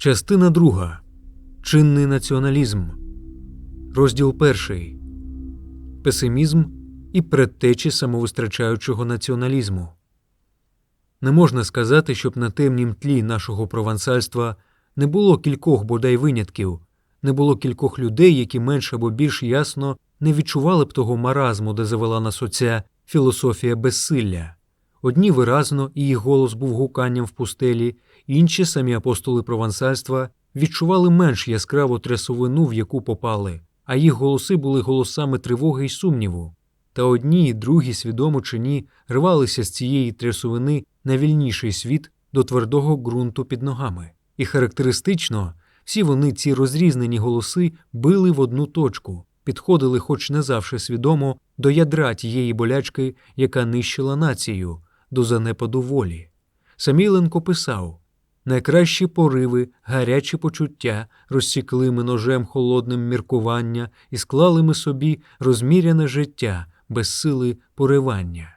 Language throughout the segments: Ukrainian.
Частина друга. Чинний націоналізм. Розділ перший. Песимізм і предтечі самовистрачаючого націоналізму. Не можна сказати, щоб на темнім тлі нашого провансальства не було кількох бодай винятків, не було кількох людей, які менш або більш ясно не відчували б того маразму, де завела нас оця філософія безсилля. Одні виразно, і їх голос був гуканням в пустелі, інші самі апостоли провансальства відчували менш яскраву трясовину, в яку попали, а їх голоси були голосами тривоги й сумніву. Та одні і другі, свідомо чи ні, рвалися з цієї трясовини на вільніший світ до твердого ґрунту під ногами. І характеристично, всі вони, ці розрізнені голоси, били в одну точку, підходили, хоч не завжди свідомо, до ядра тієї болячки, яка нищила націю, до занепаду волі. Саміленко писав найкращі пориви, гарячі почуття розсікли ми ножем холодним міркування і склали ми собі розміряне життя без сили поривання.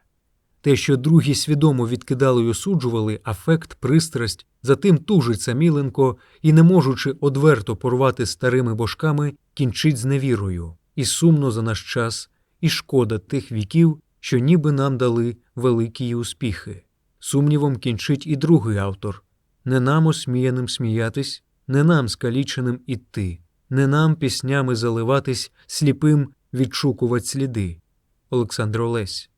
Те, що другі свідомо відкидали й осуджували, афект, пристрасть, затим тужить Саміленко і, не можучи одверто порвати старими божками, кінчить з невірою, і сумно за наш час, і шкода тих віків, що ніби нам дали великі успіхи. Сумнівом кінчить і другий автор не нам осміяним сміятись, не нам скаліченим іти, не нам піснями заливатись, сліпим відшукувати сліди. Олександр Олесь.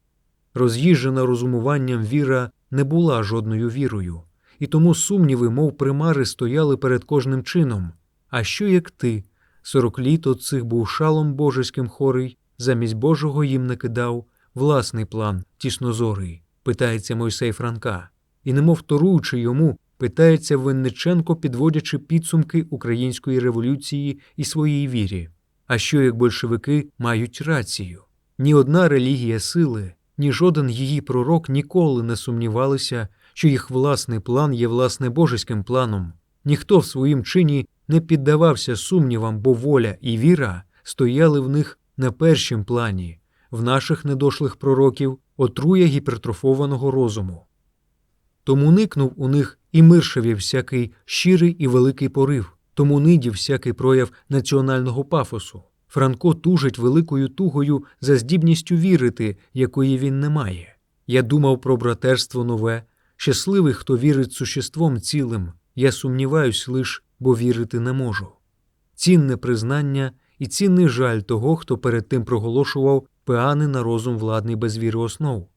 Роз'їжджена розумуванням віра не була жодною вірою, і тому сумніви, мов примари, стояли перед кожним чином. А що як ти, сорок літ от цих був шалом божеським хорий, замість Божого їм накидав власний план тіснозорий, питається Мойсей Франка, і, немов торуючи йому, питається Винниченко, підводячи підсумки української революції і своїй вірі. А що як большевики мають рацію? Ні одна релігія сили, ні жоден її пророк ніколи не сумнівалися, що їх власний план є власне божеським планом. Ніхто в своїм чині не піддавався сумнівам, бо воля і віра стояли в них на першім плані, в наших недошлих пророків отруя гіпертрофованого розуму. Тому никнув у них і миршеві всякий щирий і великий порив, тому нидів всякий прояв національного пафосу. Франко тужить великою тугою за здібністю вірити, якої він не має. Я думав про братерство нове, щасливий, хто вірить существом цілим, я сумніваюсь лиш, бо вірити не можу. Цінне признання і цінний жаль того, хто перед тим проголошував пеани на розум владний без віри основ.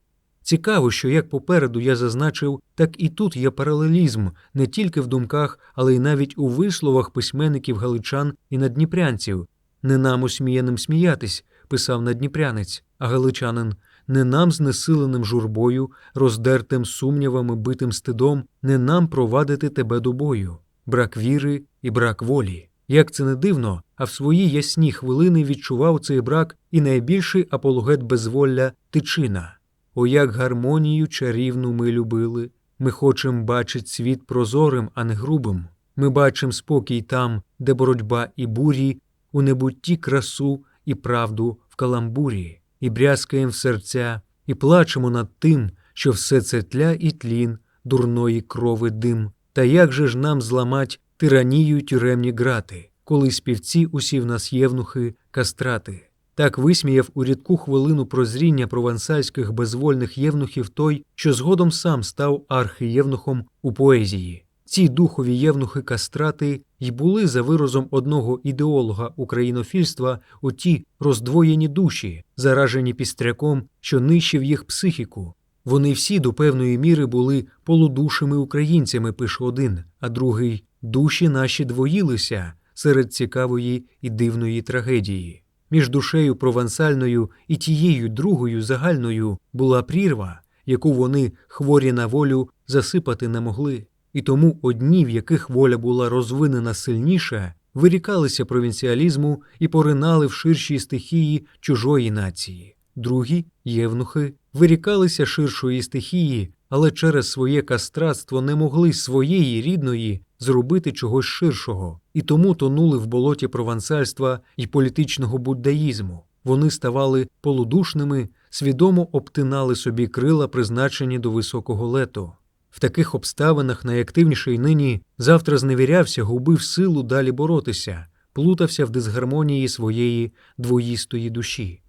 Цікаво, що як попереду я зазначив, так і тут є паралелізм не тільки в думках, але й навіть у висловах письменників галичан і надніпрянців. Не нам осміяним сміятись, писав надніпрянець, а галичанин, не нам знесиленим журбою, роздертим сумнівами, битим стидом, не нам провадити тебе до бою, брак віри і брак волі. Як це не дивно, а в свої ясні хвилини відчував цей брак і найбільший апологет безволля тичина. О, як гармонію чарівну ми любили, ми хочем бачить світ прозорим, а не грубим. Ми бачим спокій там, де боротьба і бурі, у небутті красу і правду в каламбурі, і брязкаєм в серця, і плачемо над тим, що все це тля і тлін, дурної крови дим. Та як же ж нам зламать тиранію тюремні грати, коли співці усі в нас євнухи, кастрати? Так висміяв у рідку хвилину прозріння провансальських безвольних євнухів той, що згодом сам став архієвнухом у поезії. Ці духові євнухи кастрати й були за виразом одного ідеолога українофільства у ті роздвоєні душі, заражені пістряком, що нищив їх психіку. Вони всі до певної міри були полудушими українцями, пише один, а другий душі наші двоїлися серед цікавої і дивної трагедії. Між душею провансальною і тією другою загальною була прірва, яку вони, хворі на волю, засипати не могли, і тому одні, в яких воля була розвинена сильніше, вирікалися провінціалізму і поринали в ширшій стихії чужої нації, другі євнухи вирікалися ширшої стихії, але через своє кастратство не могли своєї рідної зробити чогось ширшого, і тому тонули в болоті провансальства і політичного буддаїзму. Вони ставали полудушними, свідомо обтинали собі крила, призначені до високого лету. В таких обставинах найактивніший нині завтра зневірявся, губив силу далі боротися, плутався в дисгармонії своєї двоїстої душі.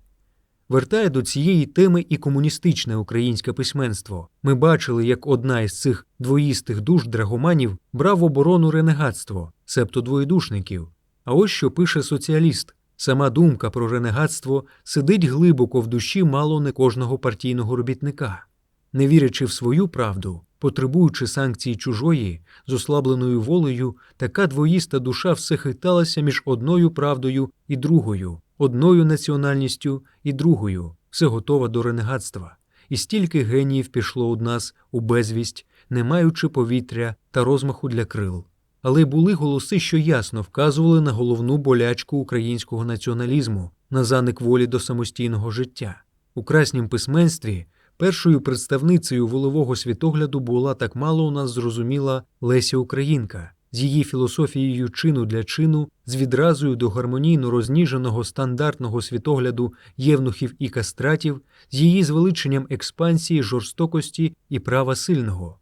Вертає до цієї теми і комуністичне українське письменство. Ми бачили, як одна із цих двоїстих душ драгоманів брав оборону ренегатство, себто двоєдушників. А ось що пише соціаліст. Сама думка про ренегатство сидить глибоко в душі мало не кожного партійного робітника. Не вірячи в свою правду, потребуючи санкцій чужої, з ослабленою волею, така двоїста душа все хиталася між одною правдою і другою, одною національністю і другою, все готова до ренегатства. І стільки геніїв пішло од нас у безвість, не маючи повітря та розмаху для крил. Але були голоси, що ясно вказували на головну болячку українського націоналізму, на заник волі до самостійного життя. У краснім письменстві першою представницею волевого світогляду була так мало у нас зрозуміла Леся Українка з її філософією чину для чину, з відразою до гармонійно розніженого стандартного світогляду євнухів і кастратів, з її звеличенням експансії, жорстокості і права сильного.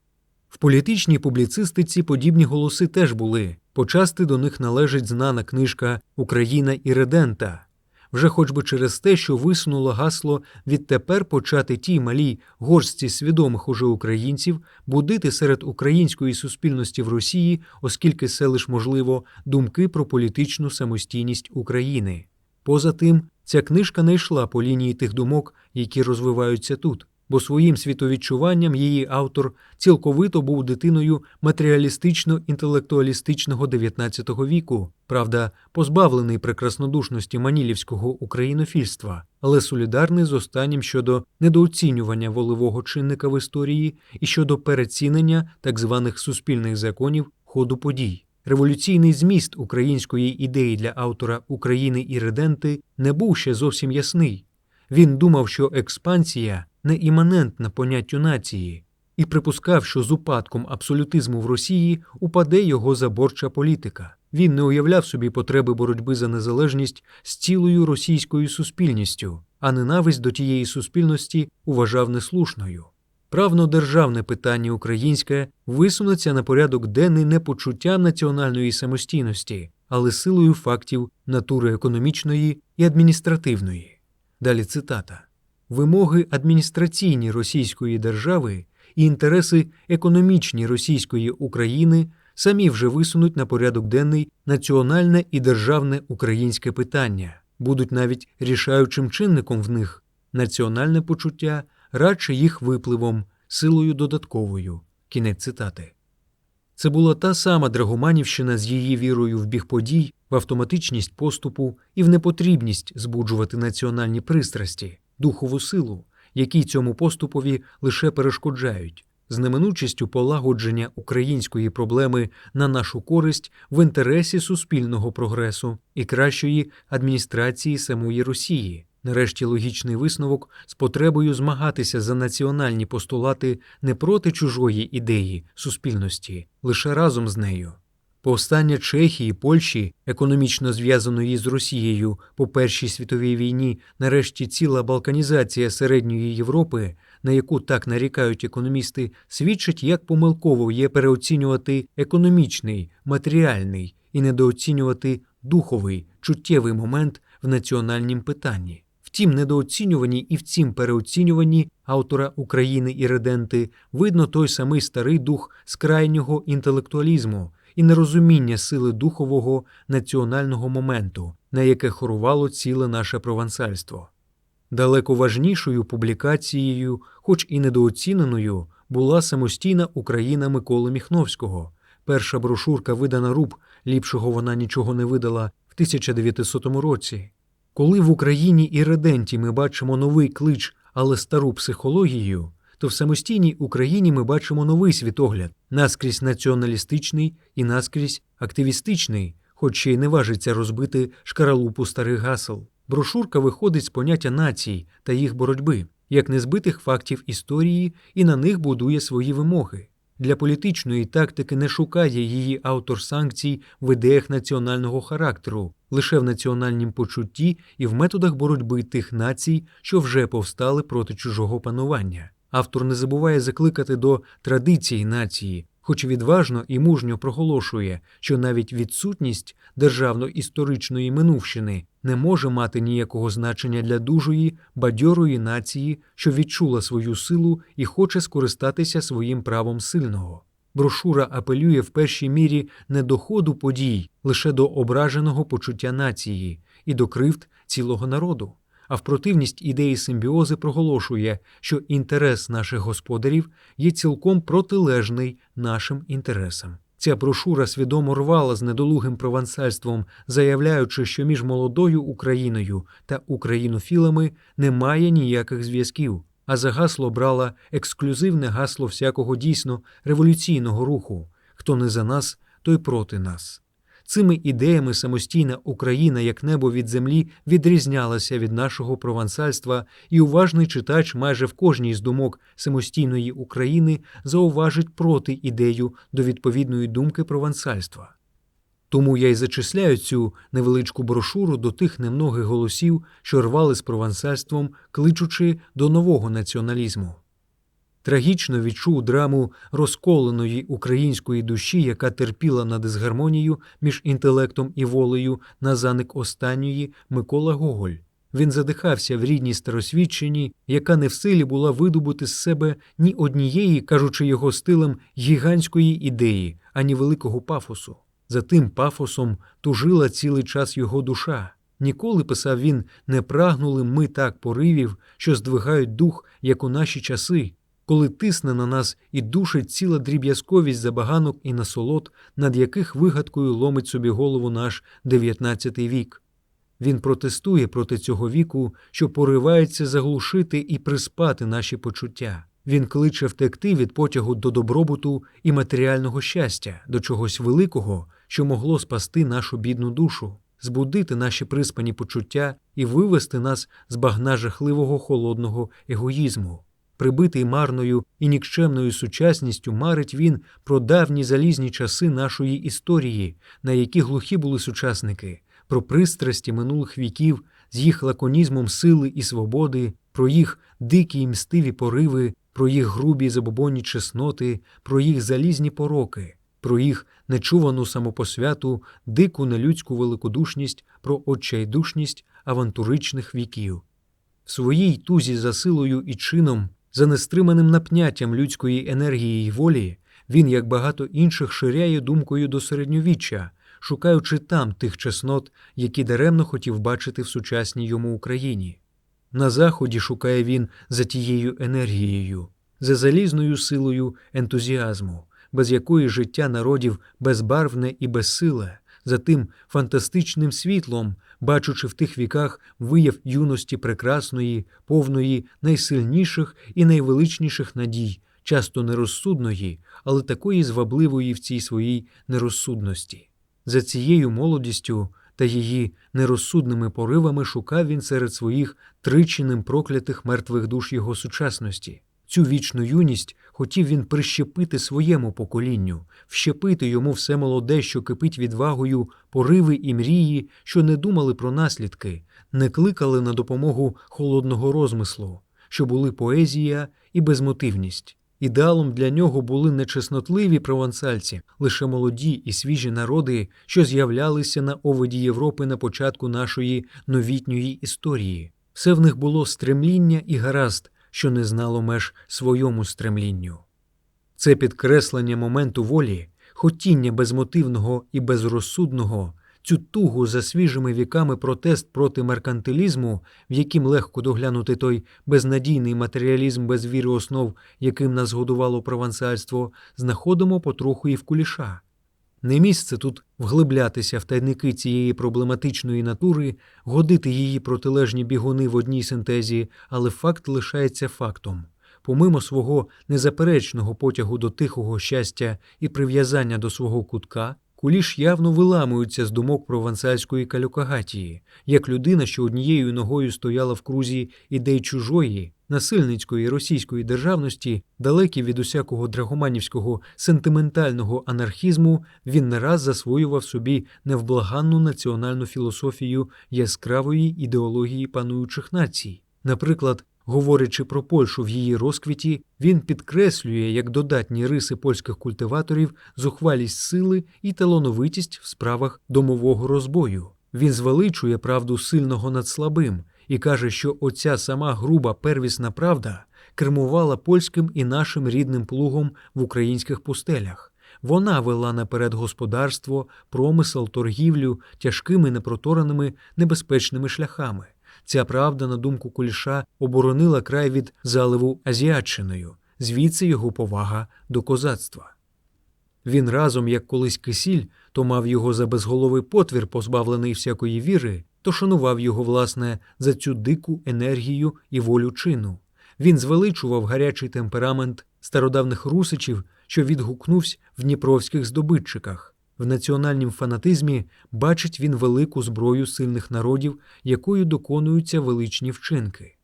В політичній публіцистиці подібні голоси теж були. Почасти до них належить знана книжка Україна і редента, вже хоч би через те, що висунуло гасло відтепер почати тій малій горстці свідомих уже українців будити серед української суспільності в Росії, оскільки це лиш можливо думки про політичну самостійність України. Поза тим, ця книжка не йшла по лінії тих думок, які розвиваються тут бо своїм світовідчуванням її автор цілковито був дитиною матеріалістично-інтелектуалістичного XIX віку, правда, позбавлений прекраснодушності манілівського українофільства, але солідарний з останнім щодо недооцінювання волевого чинника в історії і щодо перецінення так званих суспільних законів ходу подій. Революційний зміст української ідеї для автора України і реденти не був ще зовсім ясний. Він думав, що експансія не іманентна поняттю нації, і припускав, що з упадком абсолютизму в Росії упаде його заборча політика. Він не уявляв собі потреби боротьби за незалежність з цілою російською суспільністю, а ненависть до тієї суспільності вважав неслушною. Правно державне питання українське висунеться на порядок денний не почуттям національної самостійності, але силою фактів натури економічної і адміністративної. Далі цитата вимоги адміністраційні Російської держави і інтереси економічні Російської України самі вже висунуть на порядок денний національне і державне українське питання, будуть навіть рішаючим чинником в них національне почуття, радше їх випливом, силою додатковою. Кінець цитати. Це була та сама Драгоманівщина з її вірою в біг подій, в автоматичність поступу і в непотрібність збуджувати національні пристрасті, духову силу, які цьому поступові лише перешкоджають, з неминучістю полагодження української проблеми на нашу користь в інтересі суспільного прогресу і кращої адміністрації самої Росії. Нарешті логічний висновок з потребою змагатися за національні постулати не проти чужої ідеї суспільності, лише разом з нею. Повстання Чехії, Польщі, економічно зв'язаної з Росією по Першій світовій війні, нарешті ціла балканізація середньої Європи, на яку так нарікають економісти, свідчить, як помилково є переоцінювати економічний, матеріальний і недооцінювати духовий, чуттєвий момент в національнім питанні. Втім, недооцінюванні і в цім переоцінюванні автора України і реденти видно той самий старий дух з крайнього інтелектуалізму і нерозуміння сили духового національного моменту, на яке хорувало ціле наше провансальство. Далеко важнішою публікацією, хоч і недооціненою, була самостійна Україна Миколи Міхновського. Перша брошурка, видана руб, ліпшого вона нічого не видала в 1900 році. Коли в Україні і реденті ми бачимо новий клич, але стару психологію, то в самостійній Україні ми бачимо новий світогляд, наскрізь націоналістичний і наскрізь активістичний, хоч ще й не важиться розбити шкаралупу старих гасел. Брошурка виходить з поняття націй та їх боротьби, як незбитих фактів історії, і на них будує свої вимоги. Для політичної тактики не шукає її автор санкцій в ідеях національного характеру, лише в національнім почутті і в методах боротьби тих націй, що вже повстали проти чужого панування. Автор не забуває закликати до традиції нації, хоч відважно і мужньо проголошує, що навіть відсутність державно-історичної минувщини не може мати ніякого значення для дужої, бадьорої нації, що відчула свою силу і хоче скористатися своїм правом сильного. Брошура апелює в першій мірі не до ходу подій, лише до ображеного почуття нації і до кривд цілого народу, а в противність ідеї симбіози проголошує, що інтерес наших господарів є цілком протилежний нашим інтересам. Ця брошура свідомо рвала з недолугим провансальством, заявляючи, що між молодою Україною та українофілами немає ніяких зв'язків, а за гасло брала ексклюзивне гасло всякого дійсно революційного руху хто не за нас, той проти нас. Цими ідеями самостійна Україна як небо від землі відрізнялася від нашого провансальства, і уважний читач майже в кожній з думок самостійної України зауважить проти ідею до відповідної думки провансальства. Тому я й зачисляю цю невеличку брошуру до тих немногих голосів, що рвали з провансальством, кличучи до нового націоналізму. Трагічно відчув драму розколеної української душі, яка терпіла на дисгармонію між інтелектом і волею на заник останньої Микола Гоголь. Він задихався в рідній старосвідчині, яка не в силі була видобути з себе ні однієї, кажучи його стилем, гігантської ідеї, ані великого пафосу. За тим пафосом тужила цілий час його душа. Ніколи, писав він, не прагнули ми так поривів, що здвигають дух, як у наші часи, коли тисне на нас і душить ціла дріб'язковість забаганок і насолод, над яких вигадкою ломить собі голову наш дев'ятнадцятий вік. Він протестує проти цього віку, що поривається заглушити і приспати наші почуття. Він кличе втекти від потягу до добробуту і матеріального щастя, до чогось великого, що могло спасти нашу бідну душу, збудити наші приспані почуття і вивести нас з багна жахливого холодного егоїзму. Прибитий марною і нікчемною сучасністю марить він про давні залізні часи нашої історії, на які глухі були сучасники, про пристрасті минулих віків з їх лаконізмом сили і свободи, про їх дикі й мстиві пориви, про їх грубі забобонні чесноти, про їх залізні пороки, про їх нечувану самопосвяту, дику нелюдську великодушність, про отчайдушність авантуричних віків. В своїй тузі за силою і чином за нестриманим напняттям людської енергії й волі, він, як багато інших, ширяє думкою до середньовіччя, шукаючи там тих чеснот, які даремно хотів бачити в сучасній йому Україні. На заході шукає він за тією енергією, за залізною силою ентузіазму, без якої життя народів безбарвне і безсиле, за тим фантастичним світлом, бачучи в тих віках вияв юності прекрасної, повної, найсильніших і найвеличніших надій, часто нерозсудної, але такої звабливої в цій своїй нерозсудності. За цією молодістю та її нерозсудними поривами шукав він серед своїх тричиним проклятих мертвих душ його сучасності. Цю вічну юність хотів він прищепити своєму поколінню, вщепити йому все молоде, що кипить відвагою, пориви і мрії, що не думали про наслідки, не кликали на допомогу холодного розмислу, що були поезія і безмотивність. Ідеалом для нього були не чеснотливі провансальці, лише молоді і свіжі народи, що з'являлися на оводі Європи на початку нашої новітньої історії. Все в них було стремління і гаразд що не знало меж своєму стремлінню. Це підкреслення моменту волі, хотіння безмотивного і безрозсудного, цю тугу за свіжими віками протест проти меркантилізму, в яким легко доглянути той безнадійний матеріалізм без віри основ, яким нас годувало провансальство, знаходимо потроху і в куліша. Не місце тут вглиблятися в тайники цієї проблематичної натури, годити її протилежні бігуни в одній синтезі, але факт лишається фактом. Помимо свого незаперечного потягу до тихого щастя і прив'язання до свого кутка, куліш явно виламується з думок провансальської калюкагатії, як людина, що однією ногою стояла в крузі ідей чужої, насильницької російської державності, далекий від усякого драгоманівського сентиментального анархізму, він не раз засвоював собі невблаганну національну філософію яскравої ідеології пануючих націй. Наприклад, Говорячи про Польщу в її розквіті, він підкреслює як додатні риси польських культиваторів зухвалість сили і талановитість в справах домового розбою. Він звеличує правду сильного над слабим і каже, що оця сама груба первісна правда кермувала польським і нашим рідним плугом в українських пустелях. Вона вела наперед господарство, промисел, торгівлю тяжкими непротореними небезпечними шляхами. Ця правда, на думку Куліша, оборонила край від заливу Азіатчиною, звідси його повага до козацтва. Він разом, як колись кисіль, то мав його за безголовий потвір, позбавлений всякої віри, то шанував його, власне, за цю дику енергію і волю чину. Він звеличував гарячий темперамент стародавних русичів, що відгукнувся в дніпровських здобитчиках. В національнім фанатизмі бачить він велику зброю сильних народів, якою доконуються величні вчинки.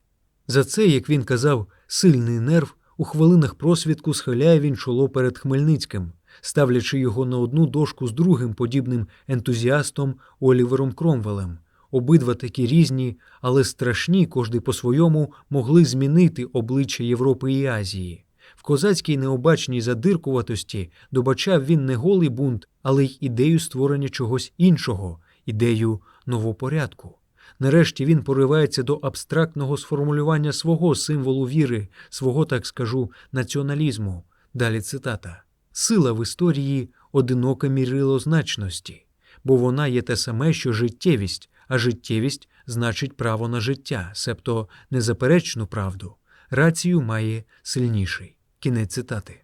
За це, як він казав, сильний нерв у хвилинах просвідку схиляє він чоло перед Хмельницьким, ставлячи його на одну дошку з другим подібним ентузіастом Олівером Кромвелем. Обидва такі різні, але страшні, кожний по-своєму могли змінити обличчя Європи і Азії. Козацькій необачній задиркуватості добачав він не голий бунт, але й ідею створення чогось іншого, ідею новопорядку. Нарешті він поривається до абстрактного сформулювання свого символу віри, свого, так скажу, націоналізму. Далі цитата: Сила в історії одиноке мірило значності, бо вона є те саме, що життєвість, а життєвість значить право на життя, себто незаперечну правду. Рацію має сильніший. Кінець цитати.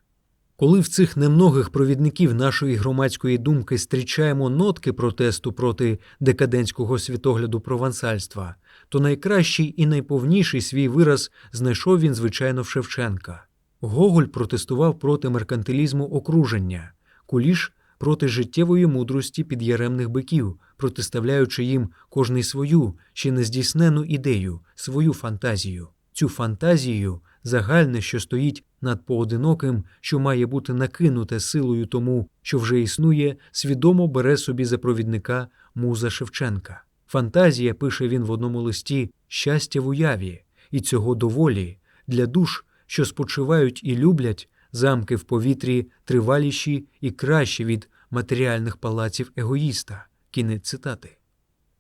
Коли в цих немногих провідників нашої громадської думки зустрічаємо нотки протесту проти декадентського світогляду провансальства, то найкращий і найповніший свій вираз знайшов він, звичайно, в Шевченка. Гоголь протестував проти меркантилізму окруження, куліш проти життєвої мудрості підяремних биків, протиставляючи їм кожний свою ще нездійснену ідею, свою фантазію. Цю фантазію загальне, що стоїть над поодиноким, що має бути накинуте силою тому, що вже існує, свідомо бере собі за провідника муза Шевченка. Фантазія, пише він в одному листі, щастя в уяві, і цього доволі для душ, що спочивають і люблять замки в повітрі триваліші і кращі від матеріальних палаців егоїста. Кінець цитати.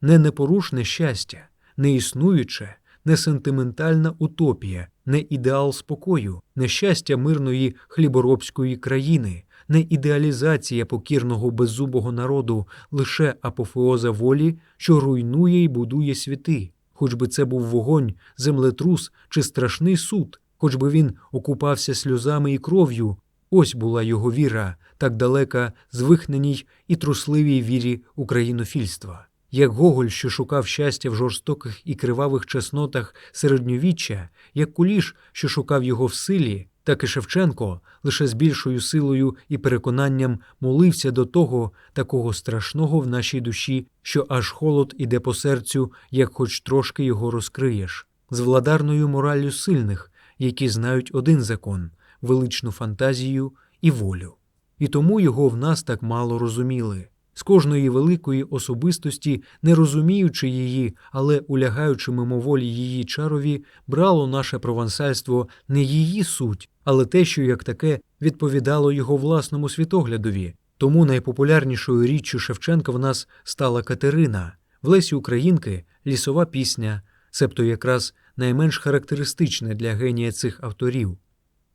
Не непорушне щастя, не існуюче, не сентиментальна утопія, не ідеал спокою, не щастя мирної хліборобської країни, не ідеалізація покірного беззубого народу, лише апофеоза волі, що руйнує і будує світи, хоч би це був вогонь, землетрус чи страшний суд, хоч би він окупався сльозами і кров'ю. Ось була його віра, так далека звихненій і трусливій вірі українофільства. Як Гоголь, що шукав щастя в жорстоких і кривавих чеснотах середньовіччя, як куліш, що шукав його в силі, так і Шевченко лише з більшою силою і переконанням молився до того такого страшного в нашій душі, що аж холод іде по серцю, як хоч трошки його розкриєш, з владарною мораллю сильних, які знають один закон величну фантазію і волю. І тому його в нас так мало розуміли. З кожної великої особистості, не розуміючи її, але улягаючи мимоволі її чарові, брало наше провансальство не її суть, але те, що як таке відповідало його власному світоглядові. Тому найпопулярнішою річчю Шевченка в нас стала Катерина, в Лесі Українки лісова пісня, себто якраз найменш характеристичне для генія цих авторів.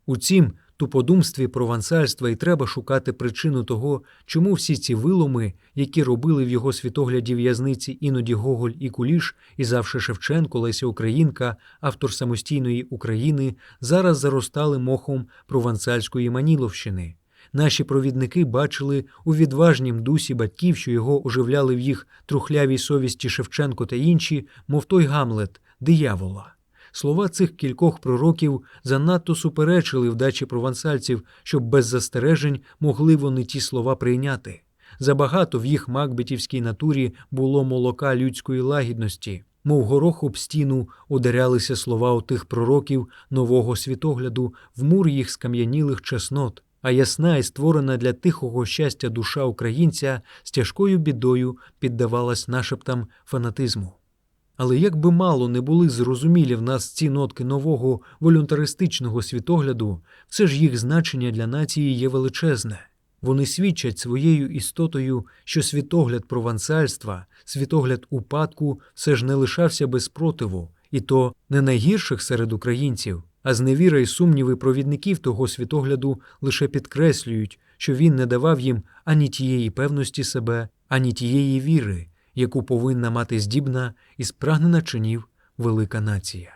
Утім, туподумстві провансальства і треба шукати причину того, чому всі ці виломи, які робили в його світогляді в'язниці іноді Гоголь і Куліш, і завше Шевченко, Леся Українка, автор самостійної України, зараз заростали мохом провансальської Маніловщини. Наші провідники бачили у відважнім дусі батьків, що його оживляли в їх трухлявій совісті Шевченко та інші, мов той Гамлет, диявола. Слова цих кількох пророків занадто суперечили вдачі провансальців, щоб без застережень могли вони ті слова прийняти. Забагато в їх макбетівській натурі було молока людської лагідності, мов горох об стіну ударялися слова отих пророків нового світогляду в мур їх скам'янілих чеснот, а ясна і створена для тихого щастя душа українця з тяжкою бідою піддавалась нашептам фанатизму. Але як би мало не були зрозумілі в нас ці нотки нового волюнтаристичного світогляду, все ж їх значення для нації є величезне. Вони свідчать своєю істотою, що світогляд провансальства, світогляд упадку все ж не лишався без спротиву, і то не найгірших серед українців, а зневіра і сумніви провідників того світогляду лише підкреслюють, що він не давав їм ані тієї певності себе, ані тієї віри, яку повинна мати здібна і спрагнена чинів велика нація.